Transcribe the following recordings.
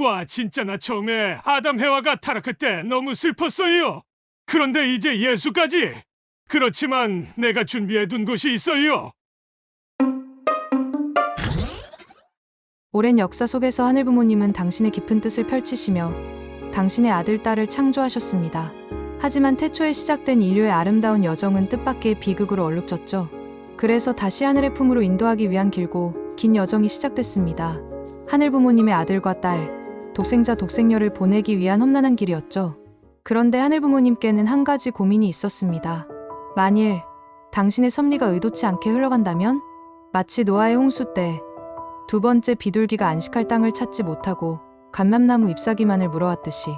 와, 진짜 나 처음에 아담 해와가 타락할 때 너무 슬펐어요. 그런데 이제 예수까지. 그렇지만 내가 준비해 둔 곳이 있어요. 오랜 역사 속에서 하늘 부모님은 당신의 깊은 뜻을 펼치시며 당신의 아들, 딸을 창조하셨습니다. 하지만 태초에 시작된 인류의 아름다운 여정은 뜻밖의 비극으로 얼룩졌죠. 그래서 다시 하늘의 품으로 인도하기 위한 길고 긴 여정이 시작됐습니다. 하늘 부모님의 아들과 딸, 독생자 독생녀를 보내기 위한 험난한 길이었죠. 그런데 하늘 부모님께는 한 가지 고민이 있었습니다. 만일 당신의 섭리가 의도치 않게 흘러간다면 마치 노아의 홍수 때 두 번째 비둘기가 안식할 땅을 찾지 못하고 감람나무 잎사귀만을 물어왔듯이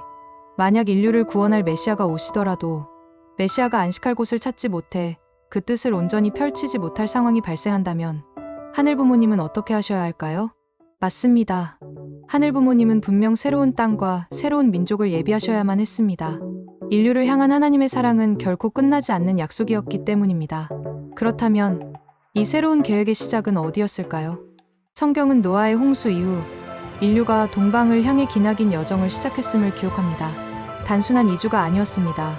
만약 인류를 구원할 메시아가 오시더라도 메시아가 안식할 곳을 찾지 못해 그 뜻을 온전히 펼치지 못할 상황이 발생한다면 하늘 부모님은 어떻게 하셔야 할까요? 맞습니다. 하늘 부모님은 분명 새로운 땅과 새로운 민족을 예비하셔야만 했습니다. 인류를 향한 하나님의 사랑은 결코 끝나지 않는 약속이었기 때문입니다. 그렇다면 이 새로운 계획의 시작은 어디였을까요? 성경은 노아의 홍수 이후 인류가 동방을 향해 기나긴 여정을 시작했음을 기록합니다. 단순한 이주가 아니었습니다.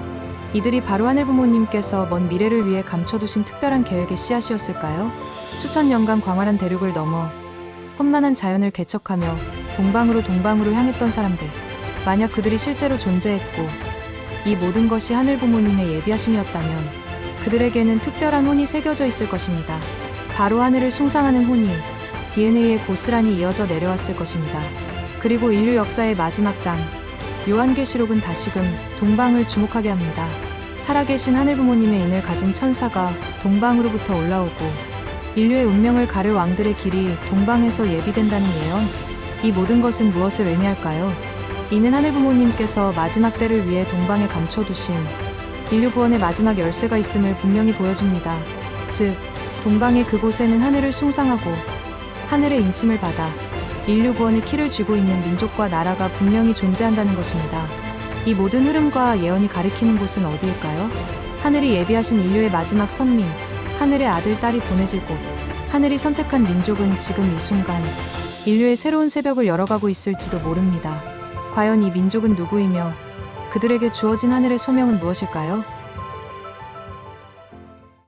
이들이 바로 하늘 부모님께서 먼 미래를 위해 감춰두신 특별한 계획의 씨앗이었을까요? 수천 년간 광활한 대륙을 넘어 험난한 자연을 개척하며 동방으로 동방으로 향했던 사람들. 만약 그들이 실제로 존재했고 이 모든 것이 하늘 부모님의 예비하심이었다면 그들에게는 특별한 혼이 새겨져 있을 것입니다. 바로 하늘을 숭상하는 혼이 DNA에 고스란히 이어져 내려왔을 것입니다. 그리고 인류 역사의 마지막 장, 요한계시록은 다시금 동방을 주목하게 합니다. 살아계신 하늘 부모님의 인을 가진 천사가 동방으로부터 올라오고 인류의 운명을 가를 왕들의 길이 동방에서 예비된다는 예언. 이 모든 것은 무엇을 의미할까요? 이는 하늘 부모님께서 마지막 때를 위해 동방에 감춰두신 인류 구원의 마지막 열쇠가 있음을 분명히 보여줍니다. 즉, 동방의 그곳에는 하늘을 숭상하고 하늘의 인침을 받아 인류 구원의 키를 쥐고 있는 민족과 나라가 분명히 존재한다는 것입니다. 이 모든 흐름과 예언이 가리키는 곳은 어디일까요? 하늘이 예비하신 인류의 마지막 선민, 하늘의 아들, 딸이 보내질 곳. 하늘이 선택한 민족은 지금 이 순간 인류의 새로운 새벽을 열어가고 있을지도 모릅니다. 과연 이 민족은 누구이며 그들에게 주어진 하늘의 소명은 무엇일까요?